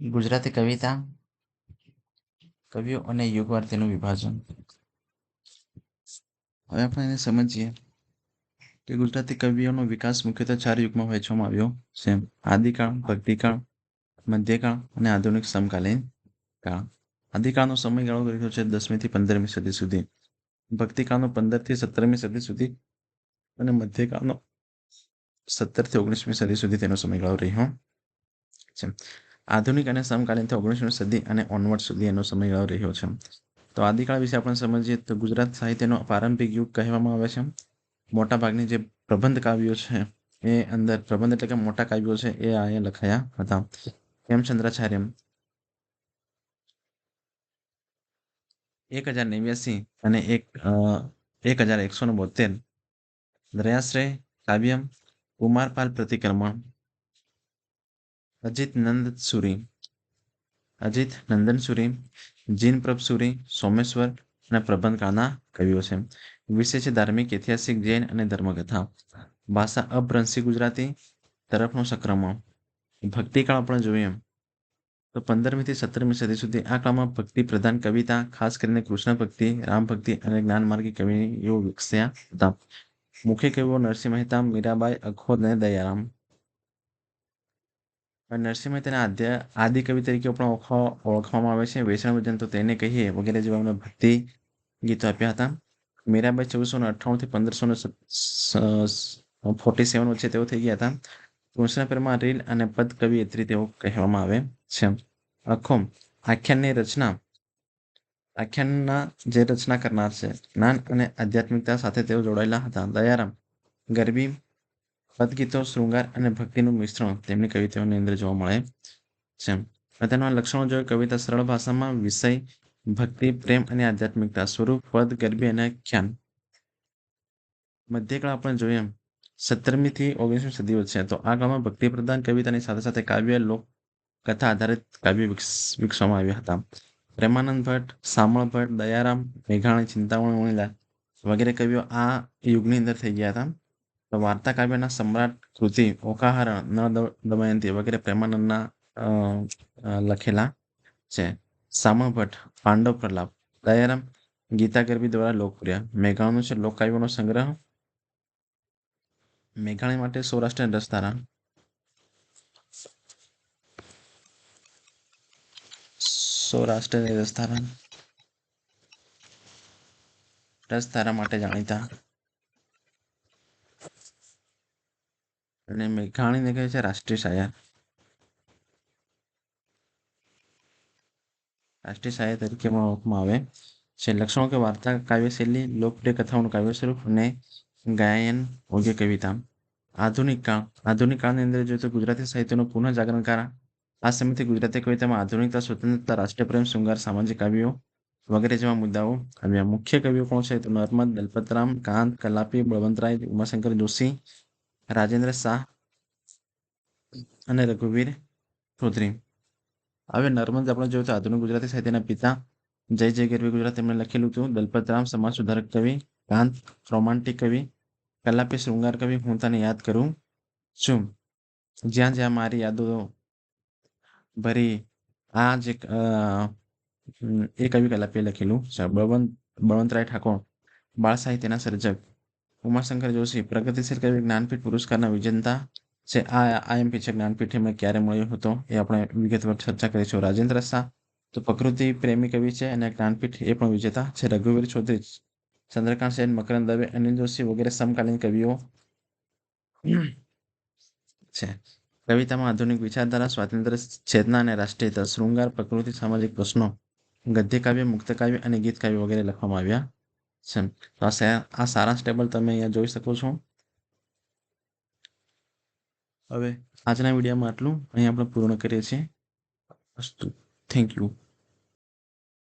ગુજરાતી કવિતા, કવિઓ અને યુગવાર તેનું વિભાજન. હવે આપણે એને સમજીએ કે ગુજરાતી કવિઓનો વિકાસ મુખ્યત્વે ચાર યુગમાં વહેંચવામાં આવ્યો. છે આદિકાળ, ભક્તિકાળ, મધ્યકાળ અને આધુનિક સમકાલીન કાળ. આદિકાળનો સમયગાળો રહ્યો છે દસમી થી પંદરમી સદી સુધી. ભક્તિકાળનો પંદરથી સત્તરમી સદી સુધી અને મધ્યકાળનો સત્તરથી ઓગણીસમી સદી સુધી તેનો સમયગાળો રહ્યો. છે આધુનિક અને સમકાલીન ઓગણીસમી સદી અને ઓનવર્ડ સુધી એનો સમયગાળો રહ્યો છે. તો આદિકાળ વિશે આપણે સમજીએ તો ગુજરાત સાહિત્યનો પ્રારંભિક યુગ કહેવામાં આવે છે. મોટાભાગની જે પ્રબંધ કાવ્યો છે એ અંદર, પ્રબંધ એટલે કે મોટા કાવ્યો છે એ અહીંયા લખાયા હતા. હેમચંદ્રાચાર્ય. એક હજાર નેવ્યાસી અને એક એક હજાર એકસો ને બોતેર દયાશ્રય, કાવ્યમ, કુમારપાલ પ્રતિક્રમણ. અજીત નંદ સુરી અજીત નંદન સુરી જીન પ્રભ સુરી સોમેશ્વર અને પ્રબંધકાળના કવિઓ છે. વિષય છે ધાર્મિક, ઐતિહાસિક, જૈન અને ધર્મકથા. ભાષા અભ્રંશી ગુજરાતી તરફનો સંક્રમણ. ભક્તિકાળ આપણે જોઈએ તો પંદરમીથી સત્તરમી સદી સુધી આ કાળમાં ભક્તિ પ્રધાન કવિતા, ખાસ કરીને કૃષ્ણ ભક્તિ, રામ ભક્તિ અને જ્ઞાન માર્ગી કવિઓ વિકસ્યા હતા. મુખ્ય કવિઓ નરસિંહ મહેતા, મીરાબાઈ અખોદ અને દયારામ. નરસિંહ મહેતાના આદ્ય, આદિ કવિ તરીકે પણ ઓળખવામાં આવે છે. વૈષ્ણવ ભજન તો તેને કહીએ, વગેરે જેવા એમને ભક્તિ ગીતો આપ્યા હતા. મીરાબાઈ ચૌદસો ને અઠ્ઠાણું થી પંદરસો ને ફોર્ટી સેવન વચ્ચે તેઓ થઈ ગયા હતા. કૃષ્ણપ્રેમા રીલ અને પદ કવિયત્રી તેઓ કહેવામાં આવે છે. આખો આખ્યાનની રચના. આખ્યાનના જે રચના કરનાર છે. જ્ઞાન અને આધ્યાત્મિકતા સાથે તેઓ જોડાયેલા હતા. દયારામ, ગરબી પદગીતો શૃંગાર અને ભક્તિનું મિશ્રણ. તેમની કવિતાઓની અંદર જોવા મળે છે તેના લક્ષણો જોઈએ કવિતા સરળ ભાષામાં વિષય, ભક્તિ, પ્રેમ અને આધ્યાત્મિકતા, સ્વરૂપ, પદ, ગરબી અને ખ્યાન મધ્યકાળ આપણે જોઈએ સત્તરમી થી ઓગણીસમી સદી વચ્ચે તો આ કાળમાં ભક્તિ પ્રધાન કવિતાની સાથે સાથે કાવ્ય, લોક કથા આધારિત કાવ્ય વિકસવામાં આવ્યા હતા. પ્રેમાનંદ ભટ્ટ, સામળ ભટ્ટ, દયારામ, મેઘાણી, ચિંતામણી વણીલા વગેરે કવિઓ આ યુગની અંદર થઈ ગયા હતા. વાર્તા કાવ્યના સમ્રાટ કૃતિ ઓકાહરણ ન દમયંતી વગેરે પ્રેમાનંદના લખેલા છે. સામળ ભટ્ટ પાંડવ પ્રલાપ, દયારામ, ગીતા ગરબી દ્વારા લોકપ્રિય. મેઘાણનું છે લોકકાવ્યનો સંગ્રહ. મેઘાણી માટે સૌરાષ્ટ્ર રસધારા. સૌરાષ્ટ્રની રસધારા. રસધારા માટે જાણીતા અને મેઘાણીને કહે છે, રાષ્ટ્રીય શાયર રાષ્ટ્રીય શાયર તરીકે ઓળખવામાં આવે છે. લક્ષણો કે વાર્તા કાવ્ય શૈલી, લોકપ્રિય કથાઓનું કાવ્ય સ્વરૂપ અને ગાયન, યોગ્ય કવિતા. આધુનિક કાળ, આધુનિક કાળની અંદર જોઈએ તો ગુજરાતી સાહિત્યનું પુનઃ જાગરણ કરા. આ સમયથી ગુજરાતી કવિતામાં આધુનિકતા, સ્વતંત્રતા, રાષ્ટ્રીય પ્રેમ, શૃંગાર, સામાજિક કાવ્યો વગેરે જેવા મુદ્દાઓ આવ્યા. મુખ્ય કવિઓ કોણ છે? તો નર્મદ, દલપતરામ, કાંત, કલાપી, બળવંતરાય, ઉમાશંકર જોશી રાજેન્દ્ર શાહ અને રઘુવીર ચૌધરી. હવે નર્મદ આપણે જોયું તો આધુનિક ગુજરાતી સાહિત્યના પિતા જય જય ગરવી ગુજરાત, તેમણે લખેલું હતું, દલપતરામ સમાજ સુધારક કવિ કાંત રોમાન્ટિક કવિ કલાપી શૃંગાર કવિ, હું તને યાદ કરું છું. જ્યાં જ્યાં મારી યાદો ભરી, આ જે એ કવિ કલાપીએ લખેલું છે. બળવંત, બળવંતરાય ઠાકોર, બાળ સાહિત્યના સર્જક. ઉમાશંકર જોશી પ્રગતિશીલ કવિ જ્ઞાનપીઠ પુરસ્કારના વિજેતા છે. આ આઈએમપી છે જ્ઞાનપીઠ એમને ક્યારે મળ્યો હતો એ આપણે વિગતવાર ચર્ચા કરીશું. રાજેન્દ્ર શાહ તો પ્રકૃતિ પ્રેમી કવિ છે અને જ્ઞાનપીઠ એ પણ વિજેતા છે. રઘુવીર ચૌધરી, ચંદ્રકાંત સેન, મકરંદ દવે, અનિલ જોશી વગેરે સમકાલીન કવિઓ છે. કવિતામાં આધુનિક વિચારધારા સ્વાતંત્ર્ય ચેતના અને રાષ્ટ્રીયતા, શૃંગાર, પ્રકૃતિ, સામાજિક પ્રશ્નો, ગદ્ય કાવ્ય, મુક્ત કાવ્ય અને ગીત કાવ્ય વગેરે લખવામાં આવ્યા છે. તો આ આ સારાંશ ટેબલ તમે અહીંયા જોઈ શકો છો. હવે આજના વિડીયોમાં આટલું. અહીં આપણે પૂર્ણ કરીએ છીએ. અસ્તુ, થેન્ક યુ.